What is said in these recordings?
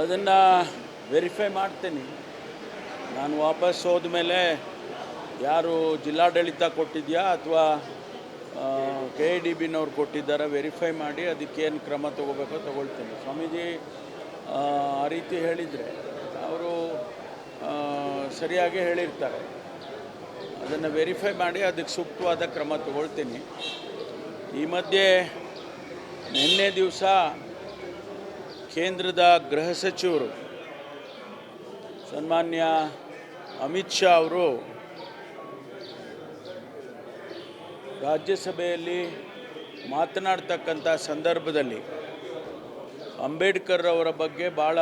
ಅದನ್ನು ವೆರಿಫೈ ಮಾಡ್ತೀನಿ. ನಾನು ವಾಪಸ್ ಹೋದ ಮೇಲೆ ಯಾರು ಜಿಲ್ಲಾಡಳಿತ ಕೊಟ್ಟಿದೆಯಾ ಅಥವಾ ಕೆ ಐ ಡಿ ಬಿನವ್ರು ಕೊಟ್ಟಿದ್ದಾರೆ ವೆರಿಫೈ ಮಾಡಿ ಅದಕ್ಕೇನು ಕ್ರಮ ತೊಗೋಬೇಕೋ ತಗೊಳ್ತೀನಿ. ಸ್ವಾಮೀಜಿ ಆ, ರೀತಿ ಹೇಳಿದರೆ ಅವರು ಸರಿಯಾಗಿ ಹೇಳಿರ್ತಾರೆ. ಅದನ್ನು ವೆರಿಫೈ ಮಾಡಿ ಅದಕ್ಕೆ ಸೂಕ್ತವಾದ ಕ್ರಮ ತಗೊಳ್ತೀನಿ. ಈ ಮಧ್ಯೆ ನಿನ್ನೆ ದಿವಸ ಕೇಂದ್ರದ ಗೃಹ ಸಚಿವರು ಸನ್ಮಾನ್ಯ ಅಮಿತ್ ಶಾ ಅವರು ರಾಜ್ಯಸಭೆಯಲ್ಲಿ ಮಾತನಾಡ್ತಕ್ಕಂಥ ಸಂದರ್ಭದಲ್ಲಿ ಅಂಬೇಡ್ಕರ್ ಅವರ ಬಗ್ಗೆ ಭಾಳ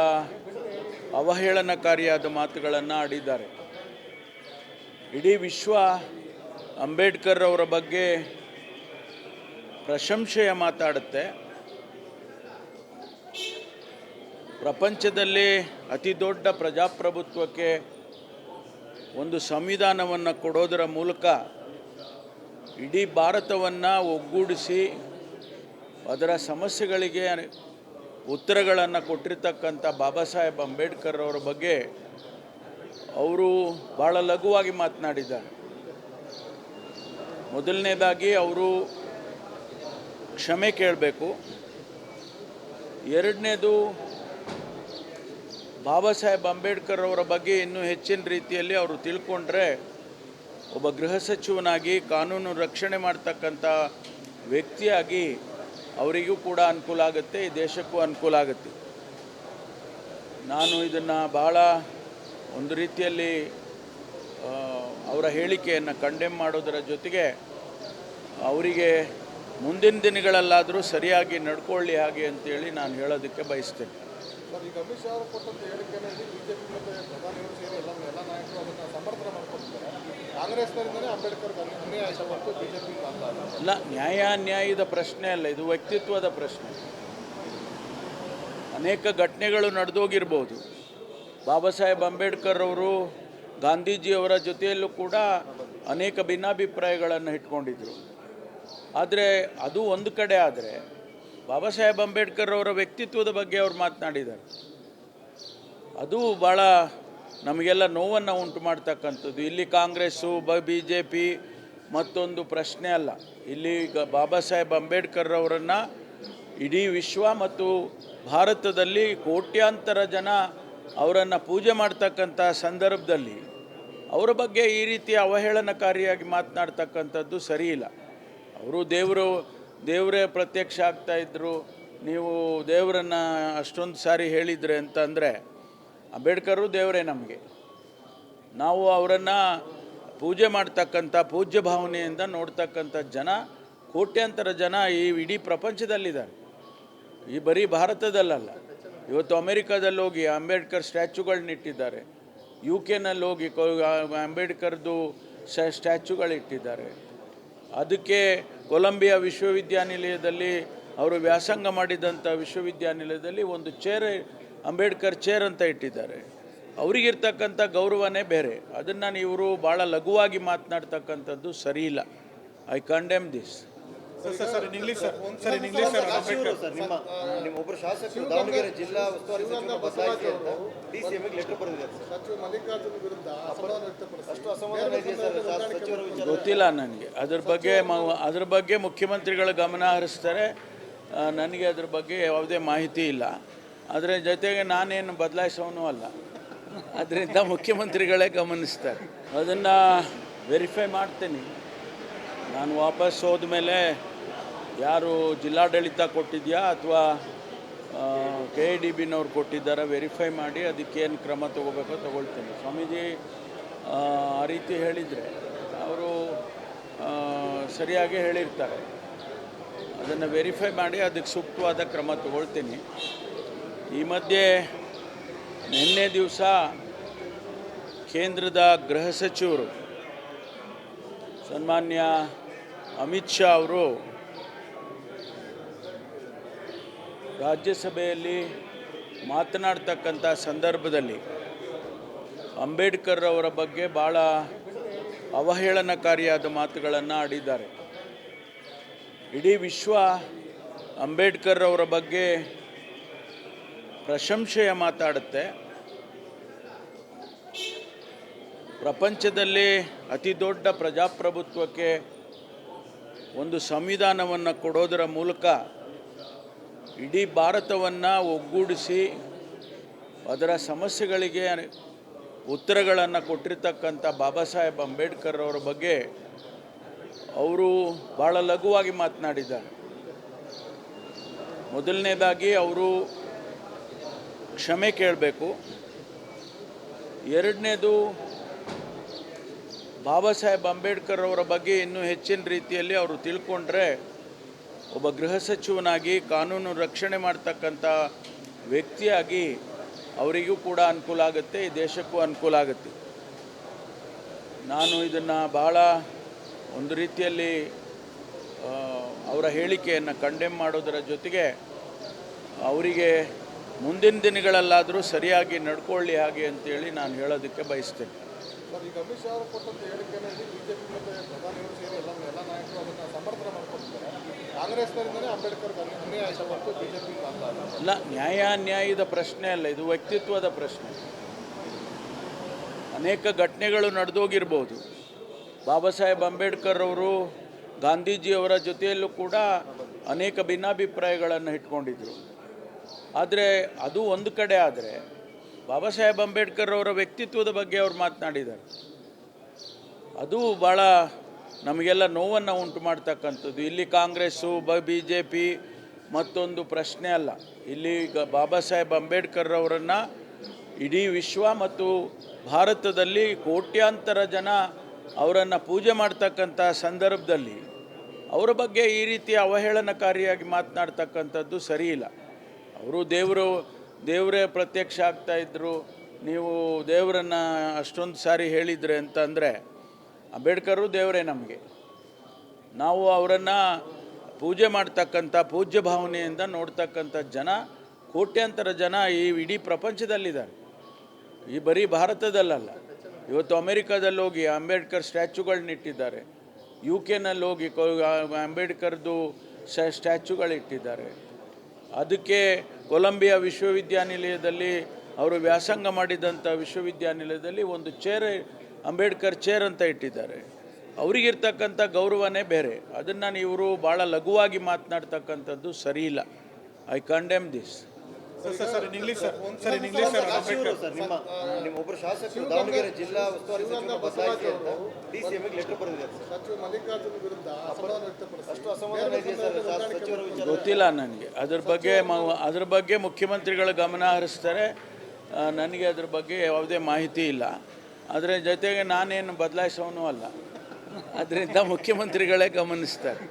ಅವಹೇಳನಕಾರಿಯಾದ ಮಾತುಗಳನ್ನು ಆಡಿದ್ದಾರೆ. ಇಡೀ ವಿಶ್ವ ಅಂಬೇಡ್ಕರ್ ಅವರ ಬಗ್ಗೆ ಪ್ರಶಂಸೆಯ ಮಾತಾಡುತ್ತೆ. ಪ್ರಪಂಚದಲ್ಲಿ ಅತಿ ದೊಡ್ಡ ಪ್ರಜಾಪ್ರಭುತ್ವಕ್ಕೆ ಒಂದು ಸಂವಿಧಾನವನ್ನು ಕೊಡೋದರ ಮೂಲಕ ಇಡೀ ಭಾರತವನ್ನು ಒಗ್ಗೂಡಿಸಿ ಅದರ ಸಮಸ್ಯೆಗಳಿಗೆ ಉತ್ತರಗಳನ್ನು ಕೊಟ್ಟಿರ್ತಕ್ಕಂಥ ಬಾಬಾ ಸಾಹೇಬ್ ಅಂಬೇಡ್ಕರ್ ಅವರ ಬಗ್ಗೆ ಅವರು ಭಾಳ ಲಘುವಾಗಿ ಮಾತನಾಡಿದ್ದಾರೆ. ಮೊದಲನೇದಾಗಿ ಅವರು ಕ್ಷಮೆ ಕೇಳಬೇಕು. ಎರಡನೇದು ಬಾಬಾ ಸಾಹೇಬ್ ಅಂಬೇಡ್ಕರ್ ಅವರ ಬಗ್ಗೆ ಇನ್ನೂ ಹೆಚ್ಚಿನ ರೀತಿಯಲ್ಲಿ ಅವರು ತಿಳ್ಕೊಂಡ್ರೆ ಒಬ್ಬ ಗೃಹ ಸಚಿವನಾಗಿ ಕಾನೂನು ರಕ್ಷಣೆ ಮಾಡ್ತಕ್ಕಂಥ ವ್ಯಕ್ತಿಯಾಗಿ ಅವರಿಗೂ ಕೂಡ ಅನುಕೂಲ ಆಗುತ್ತೆ, ಈ ದೇಶಕ್ಕೂ ಅನುಕೂಲ ಆಗುತ್ತೆ. ನಾನು ಇದನ್ನು ಭಾಳ ಒಂದು ರೀತಿಯಲ್ಲಿ ಅವರ ಹೇಳಿಕೆಯನ್ನು ಕಂಡೆಮ್ ಮಾಡೋದರ ಜೊತೆಗೆ ಅವರಿಗೆ ಮುಂದಿನ ದಿನಗಳಲ್ಲಾದರೂ ಸರಿಯಾಗಿ ನಡ್ಕೊಳ್ಳಿ ಹಾಗೆ ಅಂತೇಳಿ ನಾನು ಹೇಳೋದಕ್ಕೆ ಬಯಸ್ತೇನೆ. ಸರ್, ಈಗ ಅಮಿತ್ ಶಾ ಅವರು ಕೊಟ್ಟಂತ ಹೇಳಿಕೆಯಲ್ಲಿ ಬಿಜೆಪಿ ಮತ್ತು ಪ್ರಧಾನಿಯವರು ಸೇರಿ ಎಲ್ಲ ಎಲ್ಲ ನಾಯಕರು ಅದನ್ನು ಸಮರ್ಥನೆ ಮಾಡ್ಕೊತಿದ್ದಾರೆ ಕಾಂಗ್ರೆಸ್ನರಿಂದಲೇ ಅಂಬೇಡ್ಕರ್ ಅನ್ಯ- ಅನ್ಯಾಯ ಆಯ್ತು ಬಿಜೆಪಿ ನ್ಯಾಯಾನ್ಯಾಯದ ನ್ಯಾಯ ಅನ್ಯಾಯದ ಪ್ರಶ್ನೆ ಅಲ್ಲ, ಇದು ವ್ಯಕ್ತಿತ್ವದ ಪ್ರಶ್ನೆ. ಅನೇಕ ಘಟನೆಗಳು ನಡೆದೋಗಿರ್ಬೋದು. ಬಾಬಾ ಸಾಹೇಬ್ ಅಂಬೇಡ್ಕರ್ ಅವರು ಗಾಂಧೀಜಿಯವರ ಜೊತೆಯಲ್ಲೂ ಕೂಡ ಅನೇಕ ಭಿನ್ನಾಭಿಪ್ರಾಯಗಳನ್ನು ಇಟ್ಕೊಂಡಿದ್ರು. ಆದರೆ ಅದು ಒಂದು ಕಡೆ ಆದರೆ ಬಾಬಾ ಸಾಹೇಬ್ ಅಂಬೇಡ್ಕರ್ ಅವರ ವ್ಯಕ್ತಿತ್ವದ ಬಗ್ಗೆ ಅವ್ರು ಮಾತನಾಡಿದ್ದಾರೆ. ಅದು ಭಾಳ ನಮಗೆಲ್ಲ ನೋವನ್ನು ಉಂಟು ಮಾಡ್ತಕ್ಕಂಥದ್ದು. ಇಲ್ಲಿ ಕಾಂಗ್ರೆಸ್ಸು, ಬ ಬಿ ಜೆ ಪಿ ಮತ್ತೊಂದು ಪ್ರಶ್ನೆ ಅಲ್ಲ. ಇಲ್ಲಿ ಈಗ ಬಾಬಾ ಸಾಹೇಬ್ ಅಂಬೇಡ್ಕರ್ ಅವರನ್ನು ಇಡೀ ವಿಶ್ವ ಮತ್ತು ಭಾರತದಲ್ಲಿ ಕೋಟ್ಯಾಂತರ ಜನ ಅವರನ್ನು ಪೂಜೆ ಮಾಡ್ತಕ್ಕಂಥ ಸಂದರ್ಭದಲ್ಲಿ ಅವರ ಬಗ್ಗೆ ಈ ರೀತಿ ಅವಹೇಳನಕಾರಿಯಾಗಿ ಮಾತನಾಡ್ತಕ್ಕಂಥದ್ದು ಸರಿಯಿಲ್ಲ ಅವರು ದೇವರು ದೇವರೇ ಪ್ರತ್ಯಕ್ಷ ಆಗ್ತಾ ಇದ್ದರು ನೀವು ದೇವರನ್ನು ಅಷ್ಟೊಂದು ಸಾರಿ ಹೇಳಿದರೆ ಅಂತಂದರೆ, ಅಂಬೇಡ್ಕರು ದೇವರೇ ನಮಗೆ. ನಾವು ಅವರನ್ನು ಪೂಜೆ ಮಾಡ್ತಕ್ಕಂಥ ಪೂಜ್ಯ ಭಾವನೆಯಿಂದ ನೋಡ್ತಕ್ಕಂಥ ಜನ, ಕೋಟ್ಯಾಂತರ ಜನ ಈ ಇಡೀ ಪ್ರಪಂಚದಲ್ಲಿದ್ದಾರೆ. ಈ ಬರೀ ಭಾರತದಲ್ಲಲ್ಲ, ಇವತ್ತು ಅಮೇರಿಕಾದಲ್ಲಿ ಹೋಗಿ ಅಂಬೇಡ್ಕರ್ ಸ್ಟ್ಯಾಚ್ಯೂಗಳನ್ನ ಇಟ್ಟಿದ್ದಾರೆ. ಯು ಕೆನಲ್ಲಿ ಹೋಗಿ ಅಂಬೇಡ್ಕರ್ದು ಸ್ಟ್ಯಾಚ್ಯುಗಳಿಟ್ಟಿದ್ದಾರೆ ಅದಕ್ಕೆ ಕೊಲಂಬಿಯಾ ವಿಶ್ವವಿದ್ಯಾನಿಲಯದಲ್ಲಿ ಅವರು ವ್ಯಾಸಂಗ ಮಾಡಿದಂಥ ವಿಶ್ವವಿದ್ಯಾನಿಲಯದಲ್ಲಿ ಒಂದು ಚೇರ್ ಅಂಬೇಡ್ಕರ್ ಚೇರ್ ಅಂತ ಇಟ್ಟಿದ್ದಾರೆ. ಅವರಿಗಿರ್ತಕ್ಕಂಥ ಗೌರವನೇ ಬೇರೆ. ಅದನ್ನು ಇವರು ಭಾಳ ಲಘುವಾಗಿ ಮಾತನಾಡ್ತಕ್ಕಂಥದ್ದು ಸರಿಯಿಲ್ಲ. I condemn this sir sir in English sir sir in English sir Ambedkar sir ನಿಮ್ಮ ನಿಮ್ಮ ಒಬ್ಬರು ಶಾಸಕರು ದಾವಣಗೆರೆ ಜಿಲ್ಲಾ ಉಸ್ತುವಾರಿ ಸಚಿವರನ್ನು ಬದಲಾಯಿಸಿ ಅಂತ ಡಿ ಸಿ ಎಮ್ಗೆ ಲೆಟರ್ ಬರೆದಿದ್ದಾರೆ ಸರ್. ಸಚಿವ ಮಲ್ಲಿಕಾರ್ಜುನ ವಿರುದ್ಧ ಅಸಮಾಧಾನ ವ್ಯಕ್ತಪಡಿಸಿ ಅಷ್ಟು ಅಸಮಾಧಾನ ಇದೆ ಸರ್ ಶಾಸ- ಸಚಿವರ ವಿಚಾರ. ಗೊತ್ತಿಲ್ಲ ನನಗೆ. ಅದ್ರ ಬಗ್ಗೆ ಮ- ಅದ್ರ ಬಗ್ಗೆ ಮುಖ್ಯಮಂತ್ರಿಗಳ ಗಮನ ಹರಿಸ್ತಾರೆ. ನನಗೆ ಅದ್ರ ಬಗ್ಗೆ ಯಾವುದೇ ಮಾಹಿತಿ ಇಲ್ಲ. ಅದರ ಜೊತೆಗೆ ನಾನೇನು ಬದಲಾಯಿಸೋನು ಅಲ್ಲ. ಅದರಿಂದ ಮುಖ್ಯಮಂತ್ರಿಗಳೇ ಗಮನಿಸ್ತಾರೆ. ಅದನ್ನು ವೆರಿಫೈ ಮಾಡ್ತೀನಿ. ನಾನು ವಾಪಸ್ ಹೋದ್ಮೇಲೆ ಯಾರು ಜಿಲ್ಲಾಡಳಿತ ಕೊಟ್ಟಿದೆಯಾ ಅಥವಾ ಕೆ ಐ ಡಿ ಬಿನವ್ರು ಕೊಟ್ಟಿದ್ದಾರೆ ವೆರಿಫೈ ಮಾಡಿ ಅದಕ್ಕೇನು ಕ್ರಮ ತೊಗೋಬೇಕೋ ತೊಗೊಳ್ತೀನಿ. ಸ್ವಾಮೀಜಿ, ಆ ರೀತಿ ಹೇಳಿದರೆ ಅವರು ಸರಿಯಾಗಿ ಹೇಳಿರ್ತಾರೆ. ಅದನ್ನು ವೆರಿಫೈ ಮಾಡಿ ಅದಕ್ಕೆ ಸೂಕ್ತವಾದ ಕ್ರಮ ತಗೊಳ್ತೀನಿ. ಈ ಮಧ್ಯೆ ನಿನ್ನೆ ದಿವಸ ಕೇಂದ್ರದ ಗೃಹ ಸಚಿವರು ಸನ್ಮಾನ್ಯ ಅಮಿತ್ ಶಾ ಅವರು ರಾಜ್ಯಸಭೆಯಲ್ಲಿ ಮಾತನಾಡ್ತಕ್ಕಂಥ ಸಂದರ್ಭದಲ್ಲಿ ಅಂಬೇಡ್ಕರ್ ಅವರ ಬಗ್ಗೆ ಭಾಳ ಅವಹೇಳನಕಾರಿಯಾದ ಮಾತುಗಳನ್ನು ಆಡಿದ್ದಾರೆ. ಇಡೀ ವಿಶ್ವ ಅಂಬೇಡ್ಕರ್ ಅವರ ಬಗ್ಗೆ ಪ್ರಶಂಸೆಯ ಮಾತಾಡುತ್ತೆ. ಪ್ರಪಂಚದಲ್ಲಿ ಅತಿ ದೊಡ್ಡ ಪ್ರಜಾಪ್ರಭುತ್ವಕ್ಕೆ ಒಂದು ಸಂವಿಧಾನವನ್ನು ಕೊಡೋದರ ಮೂಲಕ ಇಡೀ ಭಾರತವನ್ನು ಒಗ್ಗೂಡಿಸಿ ಅದರ ಸಮಸ್ಯೆಗಳಿಗೆ ಉತ್ತರಗಳನ್ನು ಕೊಟ್ಟಿರ್ತಕ್ಕಂಥ ಬಾಬಾ ಸಾಹೇಬ್ ಅಂಬೇಡ್ಕರ್ ಅವರ ಬಗ್ಗೆ ಅವರು ಭಾಳ ಲಘುವಾಗಿ ಮಾತನಾಡಿದ್ದಾರೆ. ಮೊದಲನೇದಾಗಿ ಅವರು ಕ್ಷಮೆ ಕೇಳಬೇಕು. ಎರಡನೇದು ಬಾಬಾ ಸಾಹೇಬ್ ಅಂಬೇಡ್ಕರ್ ಅವರ ಬಗ್ಗೆ ಇನ್ನೂ ಹೆಚ್ಚಿನ ರೀತಿಯಲ್ಲಿ ಅವರು ತಿಳ್ಕೊಂಡ್ರೆ ಒಬ್ಬ ಗೃಹ ಸಚಿವನಾಗಿ ಕಾನೂನು ರಕ್ಷಣೆ ಮಾಡ್ತಕ್ಕಂಥ ವ್ಯಕ್ತಿಯಾಗಿ ಅವರಿಗೂ ಕೂಡ ಅನುಕೂಲ ಆಗುತ್ತೆ, ಈ ದೇಶಕ್ಕೂ ಅನುಕೂಲ ಆಗುತ್ತೆ. ನಾನು ಇದನ್ನು ಭಾಳ ಒಂದು ರೀತಿಯಲ್ಲಿ ಅವರ ಹೇಳಿಕೆಯನ್ನು ಕಂಡೆಮ್ ಮಾಡೋದರ ಜೊತೆಗೆ ಅವರಿಗೆ ಮುಂದಿನ ದಿನಗಳಲ್ಲಾದರೂ ಸರಿಯಾಗಿ ನಡ್ಕೊಳ್ಳಿ ಹಾಗೆ ಅಂತೇಳಿ ನಾನು ಹೇಳೋದಕ್ಕೆ ಬಯಸ್ತೇನೆ. ಸರ್, ಈಗ ಅಮಿತ್ ಶಾ ಅವರು ಕೊಟ್ಟಂತ ಹೇಳಿಕೆಯಲ್ಲಿ ಬಿಜೆಪಿ ಮತ್ತು ಪ್ರಧಾನಿಯವರು ಸೇರಿ ಎಲ್ಲ ಎಲ್ಲ ನಾಯಕರು ಅದನ್ನ ಸಮರ್ಥನೆ ಮಾಡ್ಕೊತಿದ್ದಾರೆ ಕಾಂಗ್ರೆಸ್ನರಿಂದನೇ ಅಂಬೇಡ್ಕರ್ಗೆ ಅನ್ಯ- ಅನ್ಯಾಯ ಆಯ್ತು ಹೊರತು ಬಿಜೆಪಿ ಅಲ್ಲ, ನ್ಯಾಯ ಅನ್ಯಾಯದ ಪ್ರಶ್ನೆ ಅಲ್ಲ, ಇದು ವ್ಯಕ್ತಿತ್ವದ ಪ್ರಶ್ನೆ. ಅನೇಕ ಘಟನೆಗಳು ನಡೆದೋಗಿರ್ಬೋದು. ಬಾಬಾ ಸಾಹೇಬ್ ಅಂಬೇಡ್ಕರ್ ಅವರು ಗಾಂಧೀಜಿಯವರ ಜೊತೆಯಲ್ಲೂ ಕೂಡ ಅನೇಕ ಭಿನ್ನಾಭಿಪ್ರಾಯಗಳನ್ನು ಇಟ್ಕೊಂಡಿದ್ರು. ಆದರೆ ಅದು ಒಂದು ಕಡೆ ಆದರೆ ಬಾಬಾ ಸಾಹೇಬ್ ಅಂಬೇಡ್ಕರ್ ಅವರ ವ್ಯಕ್ತಿತ್ವದ ಬಗ್ಗೆ ಅವ್ರು ಮಾತನಾಡಿದ್ದಾರೆ. ಅದು ಭಾಳ ನಮಗೆಲ್ಲ ನೋವನ್ನು ಉಂಟು ಮಾಡ್ತಕ್ಕಂಥದ್ದು. ಇಲ್ಲಿ ಕಾಂಗ್ರೆಸ್ಸು, ಬ ಬಿ ಜೆ ಪಿ ಮತ್ತೊಂದು ಪ್ರಶ್ನೆ ಅಲ್ಲ. ಇಲ್ಲಿ ಈಗ ಬಾಬಾ ಸಾಹೇಬ್ ಅಂಬೇಡ್ಕರ್ ಅವರನ್ನು ಇಡೀ ವಿಶ್ವ ಮತ್ತು ಭಾರತದಲ್ಲಿ ಕೋಟ್ಯಾಂತರ ಜನ ಅವರನ್ನು ಪೂಜೆ ಮಾಡ್ತಕ್ಕಂಥ ಸಂದರ್ಭದಲ್ಲಿ ಅವರ ಬಗ್ಗೆ ಈ ರೀತಿ ಅವಹೇಳನಕಾರಿಯಾಗಿ ಮಾತನಾಡ್ತಕ್ಕಂಥದ್ದು ಸರಿಯಿಲ್ಲ. ಅವರು ದೇವರು ದೇವರೇ ಪ್ರತ್ಯಕ್ಷ ಆಗ್ತಾ ಇದ್ದರು ನೀವು ದೇವರನ್ನು ಅಷ್ಟೊಂದು ಸಾರಿ ಹೇಳಿದರೆ ಅಂತಂದರೆ, ಅಂಬೇಡ್ಕರು ದೇವರೇ ನಮಗೆ. ನಾವು ಅವರನ್ನು ಪೂಜೆ ಮಾಡ್ತಕ್ಕಂಥ ಪೂಜ್ಯ ಭಾವನೆಯಿಂದ ನೋಡ್ತಕ್ಕಂಥ ಜನ, ಕೋಟ್ಯಾಂತರ ಜನ ಈ ಇಡೀ ಪ್ರಪಂಚದಲ್ಲಿದ್ದಾರೆ. ಈ ಬರೀ ಭಾರತದಲ್ಲಲ್ಲ, ಇವತ್ತು ಅಮೇರಿಕಾದಲ್ಲಿ ಹೋಗಿ ಅಂಬೇಡ್ಕರ್ ಸ್ಟ್ಯಾಚ್ಯೂಗಳನ್ನ ಇಟ್ಟಿದ್ದಾರೆ. ಯು ಕೆನಲ್ಲಿ ಹೋಗಿ ಅಂಬೇಡ್ಕರ್ದು ಸ್ಟ್ಯಾಚ್ಯುಗಳಿಟ್ಟಿದ್ದಾರೆ ಅದಕ್ಕೆ ಕೊಲಂಬಿಯಾ ವಿಶ್ವವಿದ್ಯಾನಿಲಯದಲ್ಲಿ ಅವರು ವ್ಯಾಸಂಗ ಮಾಡಿದಂಥ ವಿಶ್ವವಿದ್ಯಾನಿಲಯದಲ್ಲಿ ಒಂದು ಚೇರ್ ಅಂಬೇಡ್ಕರ್ ಚೇರ್ ಅಂತ ಇಟ್ಟಿದ್ದಾರೆ. ಅವರಿಗಿರ್ತಕ್ಕಂಥ ಗೌರವನೇ ಬೇರೆ. ಅದನ್ನು ಇವರು ಭಾಳ ಲಘುವಾಗಿ ಮಾತನಾಡ್ತಕ್ಕಂಥದ್ದು ಸರಿಯಿಲ್ಲ. I condemn this sir sir sir in English sir sir in English sir ಶಿವರು sir ನಿಮ್ಮ ನಿಮ್ಮ ಒಬ್ಬರು ಶಾಸಕರು ದಾವಣಗೆರೆ ಜಿಲ್ಲಾ ಉಸ್ತುವಾರಿ ಸಚಿವರನ್ನು ಬದಲಾಯಿಸಿ ಅಂತ ಡಿ ಸಿ ಎಮ್ಗೆ ಲೆಟರ್ ಬರೆದಿದ್ದಾರೆ ಸರ್. ಸಚಿವ ಮಲ್ಲಿಕಾರ್ಜುನ ವಿರುದ್ಧ ಅಸಮಾಧಾನ ವ್ಯಕ್ತಪಡಿಸಿ ಅಷ್ಟು ಅಸಮಾಧಾನ ಇದೆ ಸರ್ ಶಾಸ- ಸಚಿವರ ವಿಚಾರ. ಗೊತ್ತಿಲ್ಲ ನನಗೆ. ಅದ್ರ ಬಗ್ಗೆ ಮ- ಅದ್ರ ಬಗ್ಗೆ ಮುಖ್ಯಮಂತ್ರಿಗಳ ಗಮನ ಹರಿಸ್ತಾರೆ. ನನಗೆ ಅದ್ರ ಬಗ್ಗೆ ಯಾವುದೇ ಮಾಹಿತಿ ಇಲ್ಲ. ಅದರ ಜೊತೆಗೆ ನಾನೇನು ಬದಲಾಯಿಸೋನು ಅಲ್ಲ. ಅದರಿಂದ ಮುಖ್ಯಮಂತ್ರಿಗಳೇ ಗಮನಿಸ್ತಾರೆ.